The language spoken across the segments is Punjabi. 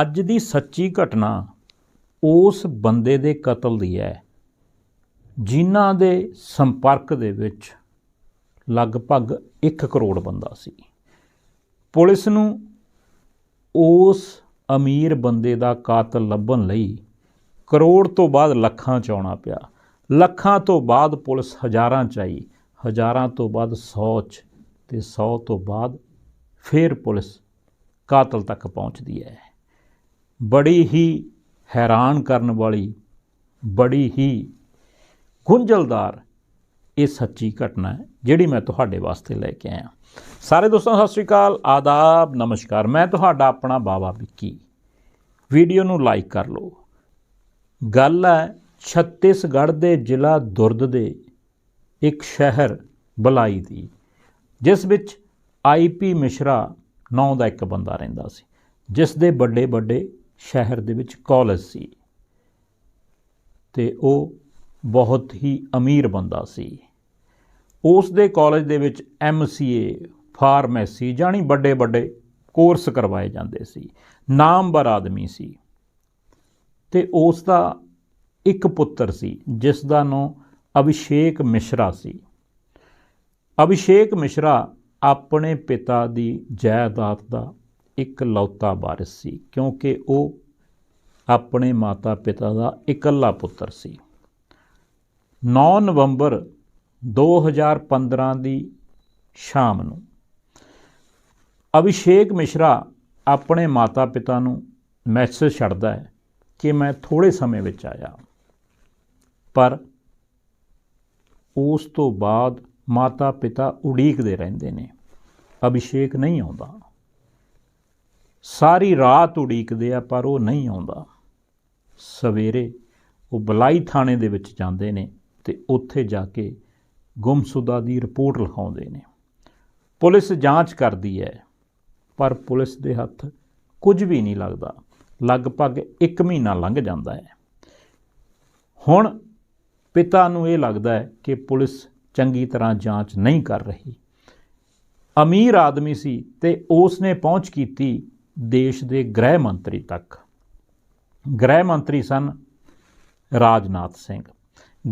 ਅੱਜ ਦੀ ਸੱਚੀ ਘਟਨਾ ਉਸ ਬੰਦੇ ਦੇ ਕਤਲ ਦੀ ਹੈ, ਜਿਨ੍ਹਾਂ ਦੇ ਸੰਪਰਕ ਦੇ ਵਿੱਚ ਲਗਭਗ 1 ਕਰੋੜ ਬੰਦਾ ਸੀ। ਪੁਲਿਸ ਨੂੰ ਉਸ ਅਮੀਰ ਬੰਦੇ ਦਾ ਕਾਤਲ ਲੱਭਣ ਲਈ ਕਰੋੜ ਤੋਂ ਬਾਅਦ ਲੱਖਾਂ ਚ ਆਉਣਾ ਪਿਆ। ਲੱਖਾਂ ਤੋਂ ਬਾਅਦ ਪੁਲਿਸ ਹਜ਼ਾਰਾਂ ਚ ਆਈ, ਹਜ਼ਾਰਾਂ ਤੋਂ ਬਾਅਦ 100 ਚ ਤੇ 100 ਤੋਂ ਬਾਅਦ ਫਿਰ ਪੁਲਿਸ ਕਾਤਲ ਤੱਕ ਪਹੁੰਚਦੀ ਹੈ। ਬੜੀ ਹੀ ਹੈਰਾਨ ਕਰਨ ਵਾਲੀ, ਬੜੀ ਹੀ ਗੁੰਝਲਦਾਰ ਇਹ ਸੱਚੀ ਘਟਨਾ ਹੈ, ਜਿਹੜੀ ਮੈਂ ਤੁਹਾਡੇ ਵਾਸਤੇ ਲੈ ਕੇ ਆਇਆ। ਸਾਰੇ ਦੋਸਤਾਂ, ਸਤਿ ਸ਼੍ਰੀ ਅਕਾਲ, ਆਦਾਬ, ਨਮਸਕਾਰ। ਮੈਂ ਤੁਹਾਡਾ ਆਪਣਾ ਬਾਬਾ ਵਿੱਕੀ। ਵੀਡੀਓ ਨੂੰ ਲਾਈਕ ਕਰ ਲਓ। ਗੱਲ ਹੈ ਛੱਤੀਸਗੜ੍ਹ ਦੇ ਜ਼ਿਲ੍ਹਾ ਦੁਰਦ ਦੇ ਇੱਕ ਸ਼ਹਿਰ ਬਲਾਈ ਦੀ, ਜਿਸ ਵਿੱਚ ਆਈਪੀ ਮਿਸ਼ਰਾ ਨਾਂ ਦਾ ਇੱਕ ਬੰਦਾ ਰਹਿੰਦਾ ਸੀ, ਜਿਸ ਦੇ ਵੱਡੇ ਵੱਡੇ ਸ਼ਹਿਰ ਦੇ ਵਿੱਚ ਕਾਲਜ ਸੀ ਤੇ ਉਹ ਬਹੁਤ ਹੀ ਅਮੀਰ ਬੰਦਾ ਸੀ। ਉਸ ਦੇ ਕਾਲਜ ਦੇ ਵਿੱਚ ਐਮਸੀਏ ਫਾਰਮੇਸੀ ਜਾਨੀ ਵੱਡੇ ਵੱਡੇ ਕੋਰਸ ਕਰਵਾਏ ਜਾਂਦੇ ਸੀ। ਨਾਮਵਰ ਆਦਮੀ ਸੀ ਤੇ ਉਸ ਦਾ ਇੱਕ ਪੁੱਤਰ ਸੀ, ਜਿਸ ਦਾ ਨਾਂ ਅਭਿਸ਼ੇਕ ਮਿਸ਼ਰਾ ਸੀ। ਅਭਿਸ਼ੇਕ ਮਿਸ਼ਰਾ ਆਪਣੇ ਪਿਤਾ ਦੀ ਜਾਇਦਾਦ ਦਾ ਇੱਕ ਲੌਤਾ ਵਾਰਿਸ ਸੀ, ਕਿਉਂਕਿ ਉਹ ਆਪਣੇ ਮਾਤਾ ਪਿਤਾ ਦਾ ਇਕੱਲਾ ਪੁੱਤਰ ਸੀ। 9 ਨਵੰਬਰ 2015 ਦੀ ਸ਼ਾਮ ਨੂੰ ਅਭਿਸ਼ੇਕ ਮਿਸ਼ਰਾ ਆਪਣੇ ਮਾਤਾ ਪਿਤਾ ਨੂੰ ਮੈਸੇਜ ਛੱਡਦਾ ਹੈ ਕਿ ਮੈਂ ਥੋੜੇ ਸਮੇਂ ਵਿੱਚ ਆਇਆ। ਪਰ ਉਸ ਤੋਂ ਬਾਅਦ ਮਾਤਾ ਪਿਤਾ ਉਡੀਕਦੇ ਰਹਿੰਦੇ ਨੇ। ਅਭਿਸ਼ੇਕ ਨਹੀਂ ਆਉਂਦਾ। ਸਾਰੀ ਰਾਤ ਉਡੀਕਦੇ ਆ, ਪਰ ਉਹ ਨਹੀਂ ਆਉਂਦਾ। ਸਵੇਰੇ ਉਹ ਬਲਾਈ ਥਾਣੇ ਦੇ ਵਿੱਚ ਜਾਂਦੇ ਨੇ ਤੇ ਉੱਥੇ ਜਾ ਕੇ ਗੁੰਮਸ਼ੁਦਾ ਦੀ ਰਿਪੋਰਟ ਲਿਖਾਉਂਦੇ ਨੇ। ਪੁਲਿਸ ਜਾਂਚ ਕਰਦੀ ਹੈ, ਪਰ ਪੁਲਿਸ ਦੇ ਹੱਥ ਕੁਝ ਵੀ ਨਹੀਂ ਲੱਗਦਾ। ਲਗਭਗ 1 ਮਹੀਨਾ ਲੰਘ ਜਾਂਦਾ ਹੈ। ਹੁਣ ਪਿਤਾ ਨੂੰ ਇਹ ਲੱਗਦਾ ਹੈ ਕਿ ਪੁਲਿਸ ਚੰਗੀ ਤਰ੍ਹਾਂ ਜਾਂਚ ਨਹੀਂ ਕਰ ਰਹੀ। ਅਮੀਰ ਆਦਮੀ ਸੀ ਤੇ ਉਸ ਨੇ ਪਹੁੰਚ ਕੀਤੀ ਦੇਸ਼ ਦੇ ਗ੍ਰਹਿ ਮੰਤਰੀ ਤੱਕ। ਗ੍ਰਹਿ ਮੰਤਰੀ ਸਨ ਰਾਜਨਾਥ ਸਿੰਘ।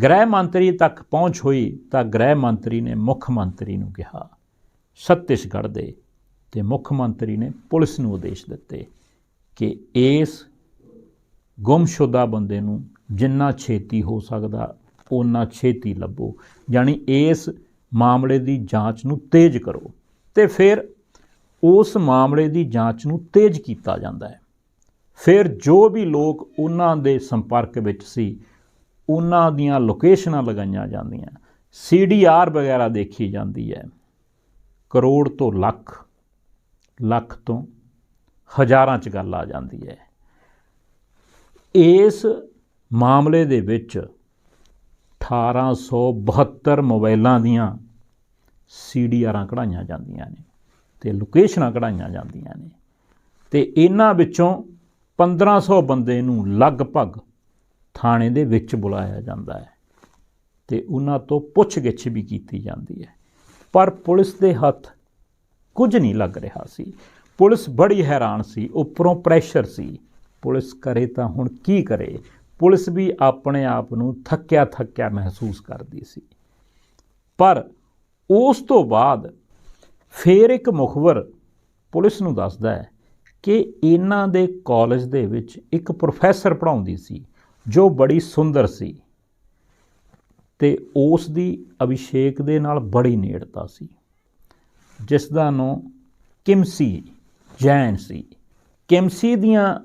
ਗ੍ਰਹਿ ਮੰਤਰੀ ਤੱਕ ਪਹੁੰਚ ਹੋਈ ਤਾਂ ਗ੍ਰਹਿ ਮੰਤਰੀ ਨੇ ਮੁੱਖ ਮੰਤਰੀ ਨੂੰ ਕਿਹਾ, ਛੱਤੀਸਗੜ੍ਹ ਦੇ। ਤੇ ਮੁੱਖ ਮੰਤਰੀ ਨੇ ਪੁਲਿਸ ਨੂੰ ਆਦੇਸ਼ ਦਿੱਤੇ ਕਿ ਇਸ ਗੁੰਮਸ਼ੁਦਾ ਬੰਦੇ ਨੂੰ ਜਿੰਨਾ ਛੇਤੀ ਹੋ ਸਕਦਾ ਉਨਾ ਛੇਤੀ ਲੱਭੋ। ਯਾਨੀ ਇਸ ਮਾਮਲੇ ਦੀ ਜਾਂਚ ਨੂੰ ਤੇਜ਼ ਕਰੋ। ਤੇ ਫਿਰ ਉਸ ਮਾਮਲੇ ਦੀ ਜਾਂਚ ਨੂੰ ਤੇਜ਼ ਕੀਤਾ ਜਾਂਦਾ ਹੈ। ਫਿਰ ਜੋ ਵੀ ਲੋਕ ਉਹਨਾਂ ਦੇ ਸੰਪਰਕ ਵਿੱਚ ਸੀ, ਉਹਨਾਂ ਦੀਆਂ ਲੋਕੇਸ਼ਨਾਂ ਲਗਾਈਆਂ ਜਾਂਦੀਆਂ। ਸੀਡੀਆਰ ਵਗੈਰਾ ਦੇਖੀ ਜਾਂਦੀ ਹੈ। ਕਰੋੜ ਤੋਂ ਲੱਖ ਲੱਖ ਤੋਂ ਹਜ਼ਾਰਾਂ ਚ ਗੱਲ ਆ ਜਾਂਦੀ ਹੈ। ਇਸ ਮਾਮਲੇ ਦੇ ਵਿੱਚ 1872 ਮੋਬਾਈਲਾਂ ਦੀਆਂ ਸੀਡੀਆਰਾਂ ਕਢਾਈਆਂ ਜਾਂਦੀਆਂ ਨੇ। ਤੇ ਲੋਕੇਸ਼ਨਾਂ ਕਢਾਈਆਂ ਜਾਂਦੀਆਂ ਨੇ। ਤੇ ਇਹਨਾਂ ਵਿੱਚੋਂ 1500 ਬੰਦੇ ਨੂੰ ਲਗਭਗ ਥਾਣੇ ਦੇ ਵਿੱਚ ਬੁਲਾਇਆ ਜਾਂਦਾ ਹੈ ਤੇ ਉਹਨਾਂ ਤੋਂ ਪੁੱਛਗਿੱਛ ਵੀ ਕੀਤੀ ਜਾਂਦੀ ਹੈ। ਪਰ ਪੁਲਿਸ ਦੇ ਹੱਥ ਕੁਝ ਨਹੀਂ ਲੱਗ ਰਿਹਾ ਸੀ। ਪੁਲਿਸ ਬੜੀ ਹੈਰਾਨ ਸੀ, ਉੱਪਰੋਂ ਪ੍ਰੈਸ਼ਰ ਸੀ। ਪੁਲਿਸ ਕਰੇ ਤਾਂ ਹੁਣ ਕੀ ਕਰੇ? ਪੁਲਿਸ ਵੀ ਆਪਣੇ ਆਪ ਨੂੰ ਥੱਕਿਆ ਥੱਕਿਆ ਮਹਿਸੂਸ ਕਰਦੀ ਸੀ। ਪਰ ਉਸ ਤੋਂ ਬਾਅਦ ਫਿਰ ਇੱਕ ਮੁਖਬਰ ਪੁਲਿਸ ਨੂੰ ਦੱਸਦਾ ਹੈ ਕਿ ਇਹਨਾਂ ਦੇ ਕਾਲਜ ਦੇ ਵਿੱਚ ਇੱਕ ਪ੍ਰੋਫੈਸਰ ਪੜ੍ਹਾਉਂਦੀ ਸੀ, ਜੋ ਬੜੀ ਸੁੰਦਰ ਸੀ ਤੇ ਉਸ ਦੀ ਅਭਿਸ਼ੇਕ ਦੇ ਨਾਲ ਬੜੀ ਨੇੜਤਾ ਸੀ, ਜਿਸ ਦਾ ਨਾਂ ਕਿਮਸੀ ਜੈਨ ਸੀ। ਕਿਮਸੀ ਦੀਆਂ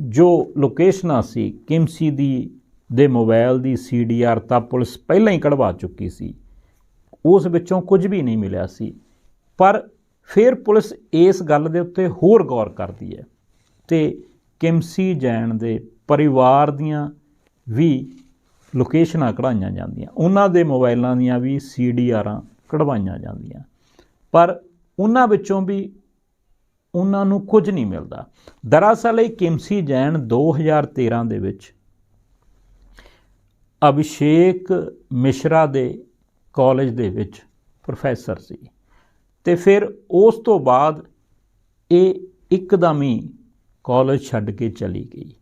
ਜੋ ਲੋਕੇਸ਼ਨਾਂ ਸੀ ਕਿਮਸੀ ਦੀ ਦੇ ਮੋਬਾਈਲ ਦੀ ਸੀਡੀਆਰ ਤਾਂ ਪੁਲਿਸ ਪਹਿਲਾਂ ਹੀ ਕਢਵਾ ਚੁੱਕੀ ਸੀ, ਉਸ ਵਿੱਚੋਂ ਕੁਝ ਵੀ ਨਹੀਂ ਮਿਲਿਆ ਸੀ। ਪਰ ਫਿਰ ਪੁਲਿਸ ਇਸ ਗੱਲ ਦੇ ਉੱਤੇ ਹੋਰ ਗੌਰ ਕਰਦੀ ਹੈ ਤੇ ਕਿਮਸੀ ਜੈਨ ਦੇ ਪਰਿਵਾਰ ਦੀਆਂ ਵੀ ਲੋਕੇਸ਼ਨਾਂ ਕਢਾਈਆਂ ਜਾਂਦੀਆਂ। ਉਹਨਾਂ ਦੇ ਮੋਬਾਈਲਾਂ ਦੀਆਂ ਵੀ ਸੀਡੀਆਰਾਂ ਕਢਵਾਈਆਂ ਜਾਂਦੀਆਂ। ਪਰ ਉਹਨਾਂ ਵਿੱਚੋਂ ਵੀ ਉਹਨਾਂ ਨੂੰ ਕੁਝ ਨਹੀਂ ਮਿਲਦਾ। ਦਰਅਸਲ ਇਹ ਕਿਮਸੀ ਜੈਨ 2013 ਦੇ ਵਿੱਚ ਅਭਿਸ਼ੇਕ ਮਿਸ਼ਰਾ ਦੇ ਕਾਲਜ ਦੇ ਵਿੱਚ ਪ੍ਰੋਫੈਸਰ ਸੀ। ਤੇ ਫਿਰ ਉਸ ਤੋਂ ਬਾਅਦ ਇਹ ਇੱਕਦਮ ਹੀ ਕਾਲਜ ਛੱਡ ਕੇ ਚਲੀ ਗਈ।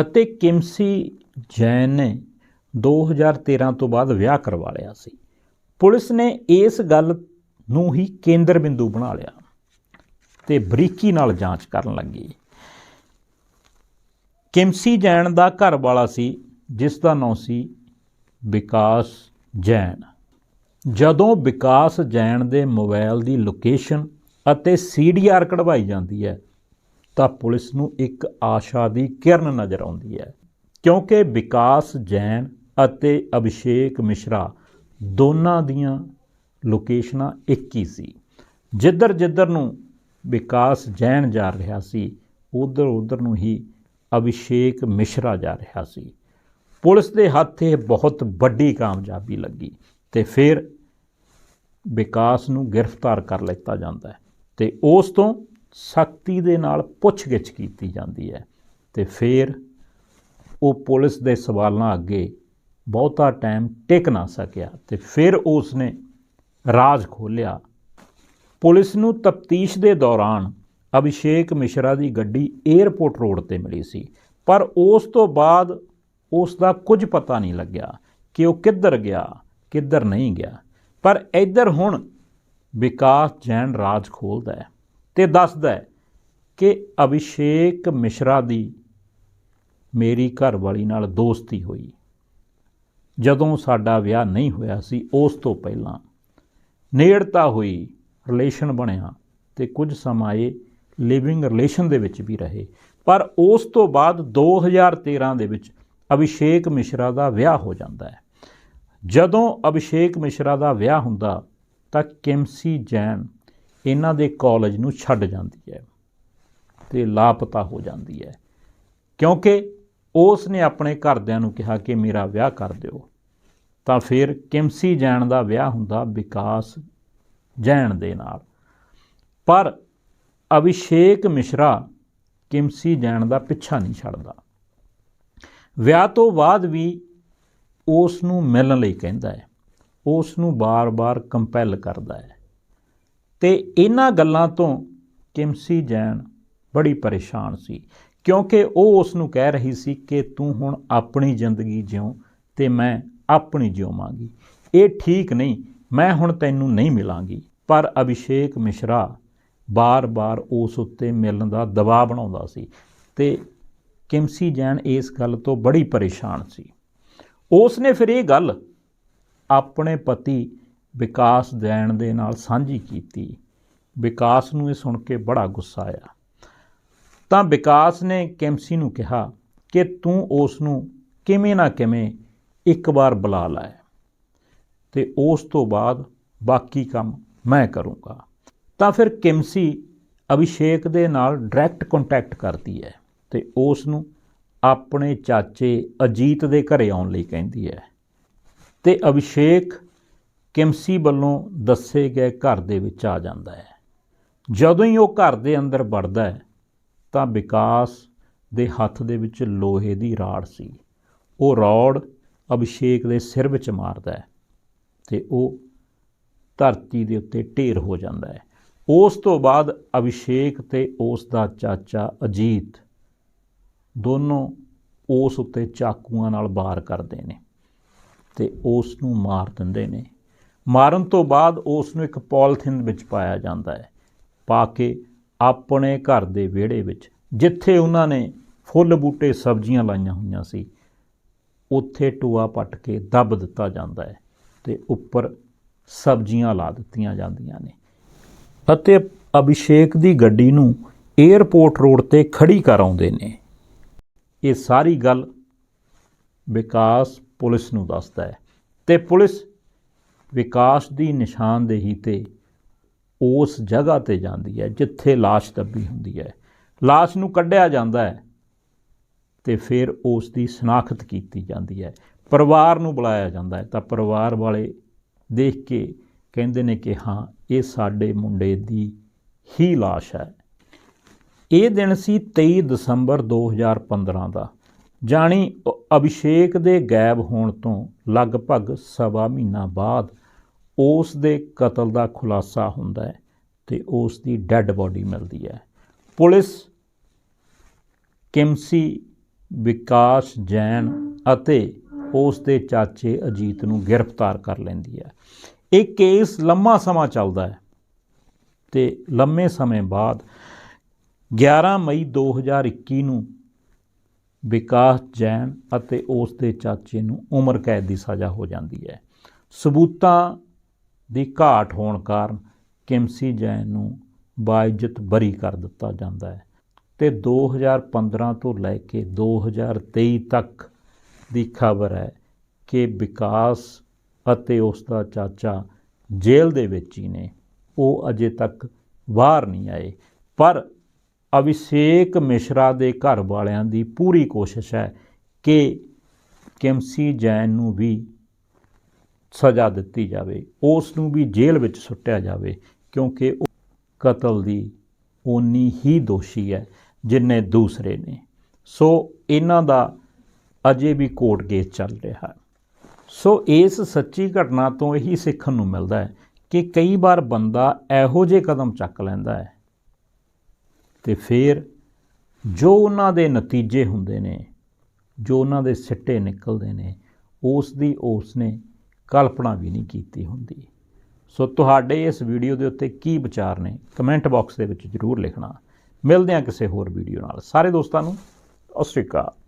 ਅਤੇ ਕਿਮਸੀ ਜੈਨ ਨੇ 2013 ਤੋਂ ਬਾਅਦ ਵਿਆਹ ਕਰਵਾ ਲਿਆ ਸੀ। ਪੁਲਿਸ ਨੇ ਇਸ ਗੱਲ ਨੂੰ ਹੀ ਕੇਂਦਰ ਬਿੰਦੂ ਬਣਾ ਲਿਆ ਤੇ ਬਰੀਕੀ ਨਾਲ ਜਾਂਚ ਕਰਨ ਲੱਗੀ। ਕਿਮਸੀ ਜੈਨ ਦਾ ਘਰ ਵਾਲਾ ਸੀ, ਜਿਸ ਦਾ ਨਾਂ ਸੀ ਵਿਕਾਸ ਜੈਨ। ਜਦੋਂ ਵਿਕਾਸ ਜੈਨ ਦੇ ਮੋਬਾਈਲ ਦੀ ਲੋਕੇਸ਼ਨ ਅਤੇ ਸੀਡੀਆਰ ਕਢਵਾਈ ਜਾਂਦੀ ਹੈ, ਤਾਂ ਪੁਲਿਸ ਨੂੰ ਇੱਕ ਆਸ਼ਾ ਦੀ ਕਿਰਨ ਨਜ਼ਰ ਆਉਂਦੀ ਹੈ। ਕਿਉਂਕਿ ਵਿਕਾਸ ਜੈਨ ਅਤੇ ਅਭਿਸ਼ੇਕ ਮਿਸ਼ਰਾ ਦੋਨਾਂ ਦੀਆਂ ਲੋਕੇਸ਼ਨਾਂ ਇੱਕ ਹੀ ਸੀ। ਜਿੱਧਰ ਜਿੱਧਰ ਨੂੰ ਵਿਕਾਸ ਜੈਨ ਜਾ ਰਿਹਾ ਸੀ ਉਧਰ ਉਧਰ ਨੂੰ ਹੀ ਅਭਿਸ਼ੇਕ ਮਿਸ਼ਰਾ ਜਾ ਰਿਹਾ ਸੀ। ਪੁਲਿਸ ਦੇ ਹੱਥ ਇਹ ਬਹੁਤ ਵੱਡੀ ਕਾਮਯਾਬੀ ਲੱਗੀ। ਤੇ ਫਿਰ ਵਿਕਾਸ ਨੂੰ ਗ੍ਰਿਫਤਾਰ ਕਰ ਲਿੱਤਾ ਜਾਂਦਾ ਹੈ ਤੇ ਉਸ ਤੋਂ ਸਖਤੀ ਦੇ ਨਾਲ ਪੁੱਛਗਿੱਛ ਕੀਤੀ ਜਾਂਦੀ ਹੈ ਤੇ ਫਿਰ ਉਹ ਪੁਲਿਸ ਦੇ ਸਵਾਲਾਂ ਅੱਗੇ ਬਹੁਤਾ ਟਾਈਮ ਟਿਕ ਨਾ ਸਕਿਆ ਤੇ ਫਿਰ ਉਸ ਨੇ ਰਾਜ ਖੋਲ੍ਹਿਆ। ਪੁਲਿਸ ਨੂੰ ਤਫਤੀਸ਼ ਦੇ ਦੌਰਾਨ ਅਭਿਸ਼ੇਕ ਮਿਸ਼ਰਾ ਦੀ ਗੱਡੀ 에ਅਰਪੋਰਟ ਰੋਡ ਤੇ ਮਿਲੀ ਸੀ, ਪਰ ਉਸ ਤੋਂ ਬਾਅਦ ਉਸ ਦਾ ਕੁਝ ਪਤਾ ਨਹੀਂ ਲੱਗਿਆ ਕਿ ਉਹ ਕਿੱਧਰ ਗਿਆ। ਕਿੱਧਰ ਨਹੀਂ ਗਿਆ। ਪਰ ਇੱਧਰ ਹੁਣ ਵਿਕਾਸ ਜੈਨ ਰਾਜ ਖੋਲਦਾ ਹੈ ਤੇ ਦੱਸਦਾ ਹੈ ਕਿ ਅਭਿਸ਼ੇਕ ਮਿਸ਼ਰਾ ਦੀ ਮੇਰੀ ਘਰ ਵਾਲੀ ਨਾਲ ਦੋਸਤੀ ਹੋਈ। ਜਦੋਂ ਸਾਡਾ ਵਿਆਹ ਨਹੀਂ ਹੋਇਆ ਸੀ, ਉਸ ਤੋਂ ਪਹਿਲਾਂ ਨੇੜਤਾ ਹੋਈ ਰਿਲੇਸ਼ਨ ਬਣਿਆ ਤੇ ਕੁਝ ਸਮਾਂ ਇਹ ਲਿਵਿੰਗ ਰਿਲੇਸ਼ਨ ਦੇ ਵਿੱਚ ਵੀ ਰਹੇ। ਪਰ ਉਸ ਤੋਂ ਬਾਅਦ 2013 ਦੇ ਵਿੱਚ ਅਭਿਸ਼ੇਕ ਮਿਸ਼ਰਾ ਦਾ ਵਿਆਹ ਹੋ ਜਾਂਦਾ ਹੈ। ਜਦੋਂ ਅਭਿਸ਼ੇਕ ਮਿਸ਼ਰਾ ਦਾ ਵਿਆਹ ਹੁੰਦਾ ਤਾਂ ਕਿਮਸੀ ਜੈਨ ਇਹਨਾਂ ਦੇ ਕਾਲਜ ਨੂੰ ਛੱਡ ਜਾਂਦੀ ਹੈ ਤੇ ਲਾਪਤਾ ਹੋ ਜਾਂਦੀ ਹੈ। ਕਿਉਂਕਿ ਉਸ ਨੇ ਆਪਣੇ ਘਰਦਿਆਂ ਨੂੰ ਕਿਹਾ ਕਿ ਮੇਰਾ ਵਿਆਹ ਕਰ ਦਿਓ। ਤਾਂ ਫਿਰ ਕਿਮਸੀ ਜੈਨ ਦਾ ਵਿਆਹ ਹੁੰਦਾ ਵਿਕਾਸ ਜੈਨ ਦੇ ਨਾਲ। ਪਰ ਅਭਿਸ਼ੇਕ ਮਿਸ਼ਰਾ ਕਿਮਸੀ ਜੈਨ ਦਾ ਪਿੱਛਾ ਨਹੀਂ ਛੱਡਦਾ। ਵਿਆਹ ਤੋਂ ਬਾਅਦ ਵੀ ਉਸ ਨੂੰ ਮਿਲਣ ਲਈ ਕਹਿੰਦਾ ਹੈ। ਉਸ ਨੂੰ ਬਾਰ-ਬਾਰ ਕੰਪੈਲ ਕਰਦਾ ਹੈ। ਤੇ ਇਹਨਾਂ ਗੱਲਾਂ ਤੋਂ ਕਿਮਸੀ ਜੈਨ ਬੜੀ ਪਰੇਸ਼ਾਨ ਸੀ, ਕਿਉਂਕਿ ਉਹ ਉਸ ਨੂੰ ਕਹਿ ਰਹੀ ਸੀ ਕਿ ਤੂੰ ਹੁਣ ਆਪਣੀ ਜ਼ਿੰਦਗੀ ਜਿਉ ਤੇ ਮੈਂ ਆਪਣੀ ਜਿਉਵਾਂਗੀ ਇਹ ਠੀਕ ਨਹੀਂ, ਮੈਂ ਹੁਣ ਤੈਨੂੰ ਨਹੀਂ ਮਿਲਾਂਗੀ। ਪਰ ਅਭਿਸ਼ੇਕ ਮਿਸ਼ਰਾ ਬਾਰ-ਬਾਰ ਉਸ ਉੱਤੇ ਮਿਲਣ ਦਾ ਦਬਾਅ ਬਣਾਉਂਦਾ ਸੀ ਤੇ ਕਿਮਸੀ ਜੈਨ ਇਸ ਗੱਲ ਤੋਂ ਬੜੀ ਪਰੇਸ਼ਾਨ ਸੀ। ਉਸ ਨੇ ਫਿਰ ਇਹ ਗੱਲ ਆਪਣੇ ਪਤੀ ਵਿਕਾਸ ਦੈਣ ਦੇ ਨਾਲ ਸਾਂਝੀ ਕੀਤੀ। ਵਿਕਾਸ ਨੂੰ ਇਹ ਸੁਣ ਕੇ ਬੜਾ ਗੁੱਸਾ ਆਇਆ। ਤਾਂ ਵਿਕਾਸ ਨੇ ਕਿਮਸੀ ਨੂੰ ਕਿਹਾ ਕਿ ਤੂੰ ਉਸ ਨੂੰ ਕਿਵੇਂ ਨਾ ਕਿਵੇਂ ਇੱਕ ਵਾਰ ਬੁਲਾ ਲੈ ਤੇ ਉਸ ਤੋਂ ਬਾਅਦ ਬਾਕੀ ਕੰਮ ਮੈਂ ਕਰੂੰਗਾ। ਤਾਂ ਫਿਰ ਕਿਮਸੀ ਅਭਿਸ਼ੇਕ ਦੇ ਨਾਲ ਡਾਇਰੈਕਟ ਕੰਟੈਕਟ ਕਰਦੀ ਹੈ ਤੇ ਉਸ ਨੂੰ ਆਪਣੇ ਚਾਚੇ ਅਜੀਤ ਦੇ ਘਰੇ ਆਉਣ ਲਈ ਕਹਿੰਦੀ ਹੈ। ਤੇ ਅਭਿਸ਼ੇਕ ਕਿਮਸੀ ਵੱਲੋਂ ਦੱਸੇ ਗਏ ਘਰ ਦੇ ਵਿੱਚ ਆ ਜਾਂਦਾ ਹੈ। ਜਦੋਂ ਹੀ ਉਹ ਘਰ ਦੇ ਅੰਦਰ ਵੜਦਾ ਹੈ, ਤਾਂ ਵਿਕਾਸ ਦੇ ਹੱਥ ਦੇ ਵਿੱਚ ਲੋਹੇ ਦੀ ਰਾੜ ਸੀ। ਉਹ ਰੌੜ ਅਭਿਸ਼ੇਕ ਦੇ ਸਿਰ ਵਿੱਚ ਮਾਰਦਾ ਹੈ ਤੇ ਉਹ ਧਰਤੀ ਦੇ ਉੱਤੇ ਢੇਰ ਹੋ ਜਾਂਦਾ ਹੈ। ਉਸ ਤੋਂ ਬਾਅਦ ਅਭਿਸ਼ੇਕ ਤੇ ਉਸ ਦਾ ਚਾਚਾ ਅਜੀਤ ਦੋਨੋਂ ਉਸ ਉੱਤੇ ਚਾਕੂਆਂ ਨਾਲ ਵਾਰ ਕਰਦੇ ਨੇ ਤੇ ਉਸ ਨੂੰ ਮਾਰ ਦਿੰਦੇ ਨੇ। ਮਾਰਨ ਤੋਂ ਬਾਅਦ ਉਸ ਨੂੰ ਇੱਕ ਪੋਲੀਥਿਨ ਵਿੱਚ ਪਾਇਆ ਜਾਂਦਾ ਹੈ, ਪਾ ਕੇ ਆਪਣੇ ਘਰ ਦੇ ਵਿਹੜੇ ਵਿੱਚ, ਜਿੱਥੇ ਉਹਨਾਂ ਨੇ ਫੁੱਲ ਬੂਟੇ ਸਬਜ਼ੀਆਂ ਲਾਈਆਂ ਹੋਈਆਂ ਸੀ, ਉੱਥੇ ਟੂਆ ਪੱਟ ਕੇ ਦੱਬ ਦਿੱਤਾ ਜਾਂਦਾ ਹੈ ਤੇ ਉੱਪਰ ਸਬਜ਼ੀਆਂ ਲਾ ਦਿੱਤੀਆਂ ਜਾਂਦੀਆਂ ਨੇ। ਅਤੇ ਅਭਿਸ਼ੇਕ ਦੀ ਗੱਡੀ ਨੂੰ 에ਅਰਪੋਰਟ ਰੋਡ ਤੇ ਖੜੀ ਕਰ ਆਉਂਦੇ ਨੇ। ਇਹ ਸਾਰੀ ਗੱਲ ਵਿਕਾਸ ਪੁਲਿਸ ਨੂੰ ਦੱਸਦਾ ਹੈ ਤੇ ਪੁਲਿਸ ਵਿਕਾਸ ਦੀ ਨਿਸ਼ਾਨਦੇਹੀ ਤੇ ਉਸ ਜਗ੍ਹਾ ਤੇ ਜਾਂਦੀ ਹੈ ਜਿੱਥੇ লাশ ਦੱਬੀ ਹੁੰਦੀ ਹੈ লাশ ਨੂੰ ਕੱਢਿਆ ਜਾਂਦਾ ਹੈ ਤੇ ਫਿਰ ਉਸ ਦੀ ਸ਼ਨਾਖਤ ਕੀਤੀ ਜਾਂਦੀ ਹੈ ਪਰਿਵਾਰ ਨੂੰ ਬੁਲਾਇਆ ਜਾਂਦਾ ਹੈ ਤਾਂ ਪਰਿਵਾਰ ਵਾਲੇ ਦੇਖ ਕੇ ਕਹਿੰਦੇ ਨੇ ਕਿ ਹਾਂ ਇਹ ਸਾਡੇ ਮੁੰਡੇ ਦੀ ਹੀ লাশ ਹੈ ਇਹ ਦਿਨ ਸੀ 23 ਦਸੰਬਰ 2015 ਦਾ, ਜਾਣੀ ਅਭਿਸ਼ੇਕ ਦੇ ਗਾਇਬ ਹੋਣ ਤੋਂ ਲਗਭਗ ਸਵਾ ਮਹੀਨਾ ਬਾਅਦ ਉਸ ਦੇ ਕਤਲ ਦਾ ਖੁਲਾਸਾ ਹੁੰਦਾ ਹੈ ਤੇ ਉਸ ਦੀ ਡੈੱਡ ਬੋਡੀ ਮਿਲਦੀ ਹੈ। ਪੁਲਿਸ, ਕਿਮਸੀ, ਵਿਕਾਸ ਜੈਨ ਅਤੇ ਉਸ ਦੇ ਚਾਚੇ ਅਜੀਤ ਨੂੰ ਗ੍ਰਿਫਤਾਰ ਕਰ ਲੈਂਦੀ ਹੈ। ਇਹ ਕੇਸ ਲੰਮਾ ਸਮਾਂ ਚੱਲਦਾ ਹੈ ਤੇ ਲੰਮੇ ਸਮੇਂ ਬਾਅਦ 11 ਮਈ 2021 ਨੂੰ ਵਿਕਾਸ ਜੈਨ ਅਤੇ ਉਸ ਦੇ ਚਾਚੇ ਨੂੰ ਉਮਰ ਕੈਦ ਦੀ ਸਜ਼ਾ ਹੋ ਜਾਂਦੀ ਹੈ। ਸਬੂਤਾਂ ਦੀ ਘਾਟ ਹੋਣ ਕਾਰਨ ਕਿਮਸੀ ਜੈਨ ਨੂੰ ਬਾਇਜ਼ਤ ਬਰੀ ਕਰ ਦਿੱਤਾ ਜਾਂਦਾ ਹੈ ਤੇ 2015 ਤੋਂ ਲੈ ਕੇ 2023 ਤੱਕ ਦੀ ਖਬਰ ਹੈ ਕਿ ਵਿਕਾਸ ਅਤੇ ਉਸ ਦਾ ਚਾਚਾ ਜੇਲ੍ਹ ਦੇ ਵਿੱਚ ਹੀ ਨੇ। ਉਹ ਅਜੇ ਤੱਕ ਬਾਹਰ ਨਹੀਂ ਆਏ, ਪਰ ਅਭਿਸ਼ੇਕ ਮਿਸ਼ਰਾ ਦੇ ਘਰ ਵਾਲਿਆਂ ਦੀ ਪੂਰੀ ਕੋਸ਼ਿਸ਼ ਹੈ ਕਿ ਕਿਮਸੀ ਜੈਨ ਨੂੰ ਵੀ ਸਜ਼ਾ ਦਿੱਤੀ ਜਾਵੇ, ਉਸ ਨੂੰ ਵੀ ਜੇਲ੍ਹ ਵਿੱਚ ਸੁੱਟਿਆ ਜਾਵੇ, ਕਿਉਂਕਿ ਉਹ ਕਤਲ ਦੀ ਓਨੀ ਹੀ ਦੋਸ਼ੀ ਹੈ ਜਿੰਨੇ ਦੂਸਰੇ ਨੇ। ਸੋ ਇਹਨਾਂ ਦਾ ਅਜੇ ਵੀ ਕੋਰਟ ਕੇਸ ਚੱਲ ਰਿਹਾ। ਹੈ ਸੋ ਇਸ ਸੱਚੀ ਘਟਨਾ ਤੋਂ ਇਹੀ ਸਿੱਖਣ ਨੂੰ ਮਿਲਦਾ ਹੈ ਕਿ ਕਈ ਵਾਰ ਬੰਦਾ ਇਹੋ ਜਿਹੇ ਕਦਮ ਚੱਕ ਲੈਂਦਾ ਹੈ ਤੇ ਫਿਰ ਜੋ ਉਹਨਾਂ ਦੇ ਨਤੀਜੇ ਹੁੰਦੇ ਨੇ, ਜੋ ਉਹਨਾਂ ਦੇ ਸਿੱਟੇ ਨਿਕਲਦੇ ਨੇ, ਉਸ ਦੀ ਉਸ ਨੇ ਕਲਪਨਾ ਵੀ ਨਹੀਂ ਕੀਤੀ ਹੁੰਦੀ। ਸੋ ਤੁਹਾਡੇ ਇਸ ਵੀਡੀਓ ਦੇ ਉੱਤੇ ਕੀ ਵਿਚਾਰ ਨੇ, ਕਮੈਂਟ ਬਾਕਸ ਦੇ ਵਿੱਚ ਜਰੂਰ ਲਿਖਣਾ। ਮਿਲਦੇ ਹਾਂ ਕਿਸੇ ਹੋਰ ਵੀਡੀਓ ਨਾਲ। ਸਾਰੇ ਦੋਸਤਾਂ ਨੂੰ, ਸਤਿ ਸ਼੍ਰੀ ਅਕਾਲ।